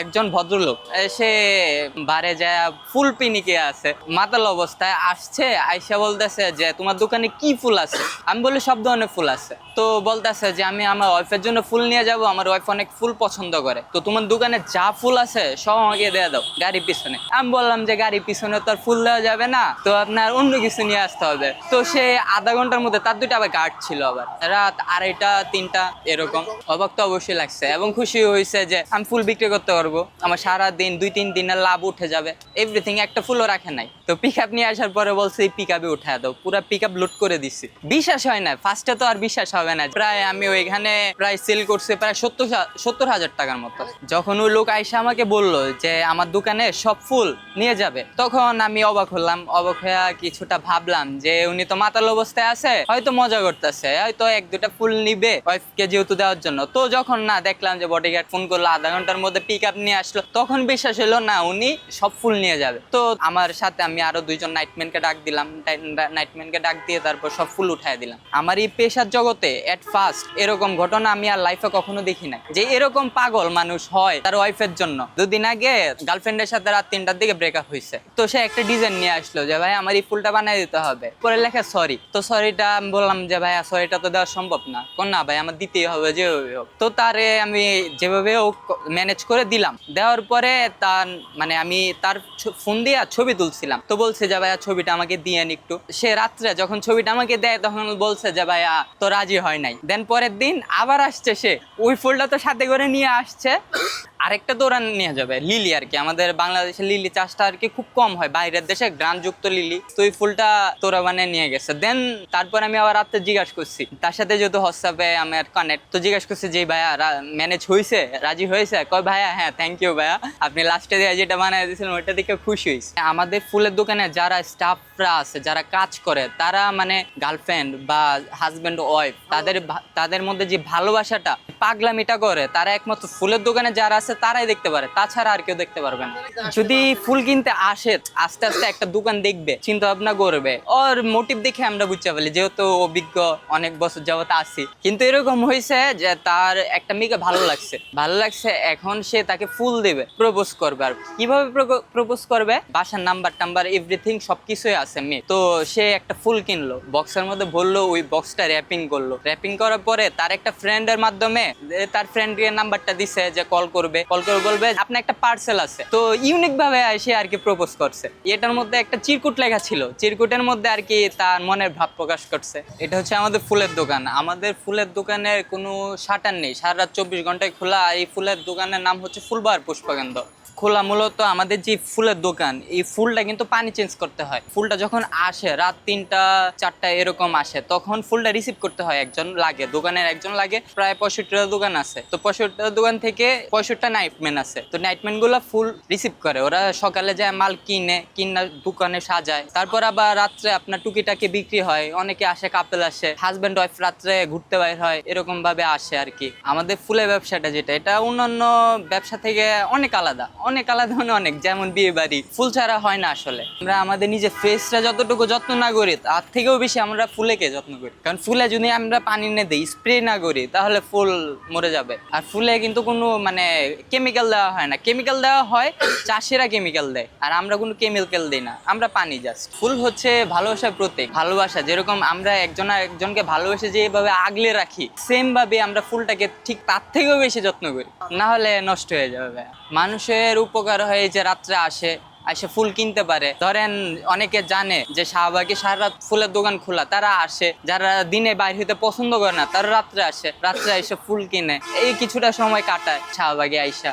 একজন ভদ্রলোক সে বারে যায় ফুল পিনিকে আছে, মাতাল অবস্থায় আসছে, আইসা বলতেছে যে, তোমার দোকানে কি ফুল আছে? আমি বলি, সব ধরনের ফুল আছে। তো বলতেছে যে, আমি আমার ওয়াইফের জন্য ফুল নিয়ে যাব, আমার ওয়াইফ অনেক ফুল পছন্দ করে। তো তোমার দোকানে যা ফুল আছে, সব আমাকে দিয়ে দাও, গাড়ির পিছনে। আমি বললাম যে, গাড়ির পিছনে তো আর ফুল দেওয়া যাবে না, তো আপনার অন্য কিছু নিয়ে আসতে হবে। তো সে আধা ঘণ্টার মধ্যে, তার দুইটা আবার গার্ড ছিল আবার। রাত আড়াইটা, তিনটা, এরকম। অবাক তো অবশ্যই লাগছে এবং খুশি হয়েছে যে, আমি ফুল বিক্রি করতে পারব আমার সারা দিন দুই, তিন দিনের লাভ উঠে যাবে। এভরিথিং একটা ফুলও রাখে নাই। তো পিক আপ নিয়ে আসার পরে বলছে, এই পিক আপে উঠে দাও। পুরো পিক আপ লোড করে দিছি। বিশ্বাস হয় না। ফার্স্টে তো আর বিশ্বাস হবে না। প্রায় আমি ওইখানে প্রায় সেল করছি প্রায় সত্তর সত্তর হাজার টাকার মতো। যখন ওই লোক আইসা আমাকে বলল যে, আমার দোকানে সব ফুল নিয়ে যাবে। তখন আমি অবাক হলাম। অবাক হয়ে কিছুটা ভাবলাম যে, উনি তো মাতাল অবস্থায় আছে। হয়তো মজা করতেছে। হয়তো এক দুটা ফুল নিবে। ওয়াইফকে যেহেতু দেওয়ার জন্য। তো যখন না দেখলাম যে বডিগার্ড ফোন করল, আধা ঘণ্টার মধ্যে পিক আপ নিয়ে আসলো, তখন বিশ্বাস হলো, না, উনি সব ফুল নিয়ে যাবে। তো আমার সাথে আমি আরও দুইজন নাইটম্যানকে ডাক দিলাম নাইটম্যানকে ডাক দিয়ে তারপর সব ফুল উঠাই দিলাম। আমার এই পেশার জগতে এট ফার্স্ট এরকম ঘটনা আমি আর লাইফে কখনো দেখি নাই। যে এরকম পাগল মানুষ হয় তার ওয়াইফের জন্য। দুদিন আগে গার্লফ্রেন্ডের সাথে রাত তিনটার দিকে ব্রেকআপ হয়েছে তো সে একটা ডিজাইন নিয়ে আসলো যে, ভাই, আমার এই ফুলটা বানিয়ে দিতে হবে। পরে লেখা সরি তো সরিটা আমি বললাম যে, ভাই সরিটা তো দেওয়া সম্ভব না। কোন, না, ভাই, আমার দিতেই হবে হোক। তো তারে আমি যেভাবে ম্যানেজ করে দিলাম। দেওয়ার পরে তার মানে আমি তার ফোন দিয়ে ছবি তুলছিলাম। তো বলছে যে, ভাইয়া, ছবিটা আমাকে দিয়েন একটু। সে রাত্রে যখন ছবিটা আমাকে দেয়, তখন বলছে যে, ভাইয়া, তো রাজি হয় নাই। দেন পরের দিন আবার আসছে সে। ওই ফুলটা তো সাথে করে নিয়ে আসছে। আরেকটা ওরা নিয়ে যাবে, লিলি আর কি। আমাদের বাংলাদেশে লিলি চাষটা আর কি খুব কম হয়, বাইরের দেশে গ্রানযুক্ত লিলি। তো ওই ফুলটা তোরা মানে নিয়ে গেছে। দেন তারপর আমি আবার রাত্রে জিজ্ঞাসা করছি, তার সাথে যেহেতু হোয়াটসঅ্যাপে আমার কানেক্ট তো জিজ্ঞাসা করছি যে ভাইয়া ম্যানেজ হয়েছে রাজি হয়েছে কয়, ভাইয়া হ্যাঁ থ্যাংক ইউ ভাইয়া। আপনি লাস্টে দিয়ে যেটা বানিয়ে দিয়েছিলেন, ওইটা দেখে খুশি হয়েছে। আমাদের ফুলের দোকানে যারা স্টাফরা আছে, যারা কাজ করে, তারা মানে গার্লফ্রেন্ড বা হাজব্যান্ড ওয়াইফ তাদের তাদের মধ্যে যে ভালোবাসাটা, পাগলামিটা করে, তারা একমাত্র ফুলের দোকানে যারা আছে তারাই দেখতে পারে। তাছাড়া আর কেউ দেখতে পারবে না। যদি ফুল কিনতে আসে, আস্তে আস্তে একটা দোকান দেখবে চিন্তা ভাবনা করবে। ওর মোটিভ দেখে আমরা বুঝতে পারি যেহেতু অভিজ্ঞ, অনেক বছর যাবত আছি। কিন্তু এরকম হয়েছে যে তার একটা মেয়েকে ভালো লাগছে। ভালো লাগছে, এখন সে তাকে ফুল দেবে প্রপোজ করবে আর কীভাবে প্রপোজ করবে? বাসার নাম্বার টাম্বার এভরিথিং সবকিছুই আছে মেয়ে তো সে একটা ফুল কিনলো বক্সের মধ্যে বলল ওই বক্সটা র্যাপিং করল। র্যাপিং করার পরে তার একটা ফ্রেন্ডের মাধ্যমে তার ফ্রেন্ডের নাম্বারটা দিছে যে কল করবে। কল করে বলবে আপনার একটা পার্সেল আছে। তো ইউনিক ভাবে সে আর কি প্রপোজ করছে। এটার মধ্যে একটা চিরকুট লেখা ছিল। চিরকুটের মধ্যে আর কি তার মনের ভাব প্রকাশ করছে। এটা হচ্ছে আমাদের ফুলের দোকান। আমাদের ফুলের দোকানের কোনো শাটার নেই। সারা রাত চব্বিশ ঘন্টায় খোলা। এই ফুলের দোকানের নাম হচ্ছে ফুলবার পুষ্পকেন্দ্র। খোলা মূলত আমাদের যে ফুলের দোকান, এই ফুলটা কিন্তু পানি চেঞ্জ করতে হয়। ফুলটা যখন আসে, রাত তিনটা, চারটা এরকম আসে, তখন ফুলটা রিসিভ করতে হয় একজন লাগে, দোকানের একজন লাগে। প্রায় পঁয়ষট্টিটা দোকান আছে। তো পঁয়ষট্টিটা দোকান থেকে পঁয়ষট্টিটা নাইটম্যান আছে। তো নাইটম্যানগুলো ফুল রিসিভ করে। ওরা সকালে যায়, মাল কিনে, কিনা দোকানে সাজায়। তারপর আবার রাত্রে আপনার টুকিটাকি বিক্রি হয়, অনেকে আসে কাপেল আসে। হাজব্যান্ড ওয়াইফ রাত্রে ঘুরতে বাইর হয়, এরকম ভাবে আসে আর কি। আমাদের ফুলের ব্যবসাটা যেটা, এটা অন্যান্য ব্যবসা থেকে অনেক আলাদা। অনেক আলাদা মানে অনেক, যেমন বিয়ে বাড়ি। ফুল ছাড়া হয় না আসলে। আমরা আমাদের নিজের ফেসটা যতটুকু যত্ন না করি, তার থেকেও বেশি আমরা ফুলেকে যত্ন করি। কারণ ফুলে যদি আমরা পানি না দিই স্প্রে না করি, তাহলে ফুল মরে যাবে। আর ফুলে কিন্তু কোনো মানে কেমিক্যাল দেওয়া হয় না। কেমিক্যাল দেওয়া হয়, চাষিরা কেমিক্যাল দেয়। আর আমরা কোনো কেমিক্যাল দিই না। আমরা পানি জাস্ট ফুল হচ্ছে ভালোবাসার প্রতীক। ভালোবাসা, যেরকম আমরা একজন একজনকে ভালোবেসে যেভাবে আগলে রাখি সেম ভাবে আমরা ফুলটাকে ঠিক তার থেকেও বেশি যত্ন করি। না হলে নষ্ট হয়ে যাবে। মানুষের উপকার হয় যে রাত্রে আসে এসে ফুল কিনতে পারে। ধরেন অনেকে জানে যে শাহবাগে সারা রাত ফুলের দোকান খোলা, তারা আসে, যারা দিনে বাইরে হইতে পছন্দ করে না, তারা রাত্রে আসে, রাত্রে এসে ফুল কিনে। এই কিছুটা সময় কাটায় শাহবাগে আইসা।